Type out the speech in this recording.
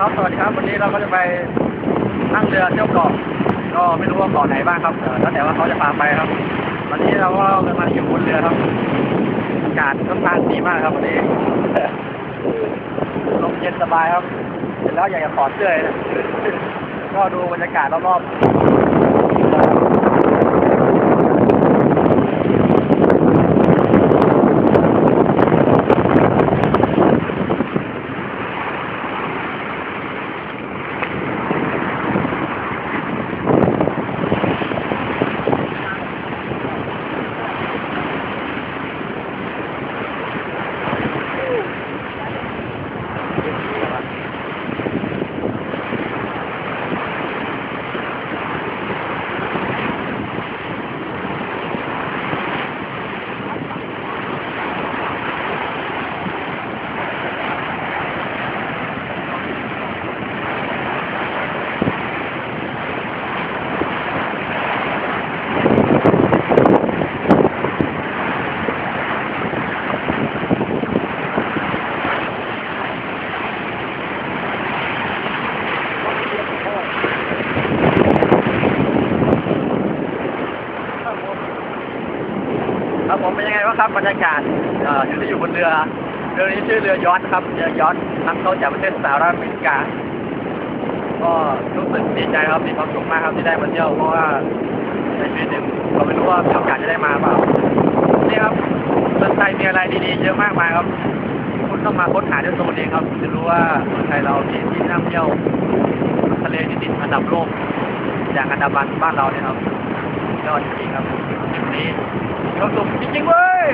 ครับสวัสดีครับ วันนี้เราก็จะไปนั่งเรือเที่ยวเกาะก็ไม่รู้ว่าเกาะไหนบ้างครับแล้วแต่ว่าเขาจะพาไปครับ วันนี้เราก็กำลังอยู่บนเรือครับอากาศค่อนข้างดีมากครับวันนี้ลมเย็นสบายครับเสร็จแล้วอยากจะถอดเสื้อเลยนะก็ดูบรรยากาศรอบ ครับผมเป็นยังไงบ้างครับบรรยากาศเอ่ออยู่ที่อยู่บนเรือเรือนี้ชื่อเรือยอชต์ครับเรือยอชต์นำเข้าจากประเทศสหรัฐอเมริกา ก็รู้สึกดีใจครับมีความสุขมากครับที่ได้มาเที่ยวเพราะว่าในชีวิตหนึ่งเราไม่รู้ว่ามีโอกาสจะได้มาเปล่านี่ครับเมืองไทยมีอะไรดีๆเยอะมากมายครับ คุณต้องมาค้นหาด้วยตัวเองครับจะรู้ว่าเมืองไทยเรามีที่น่าเที่ยวทะเลที่ติดอันดับโลกอย่างอันดามันบ้านเราเนี่ยครับ ยอดจริงครับนี้มีความสุขจริงๆเว้ย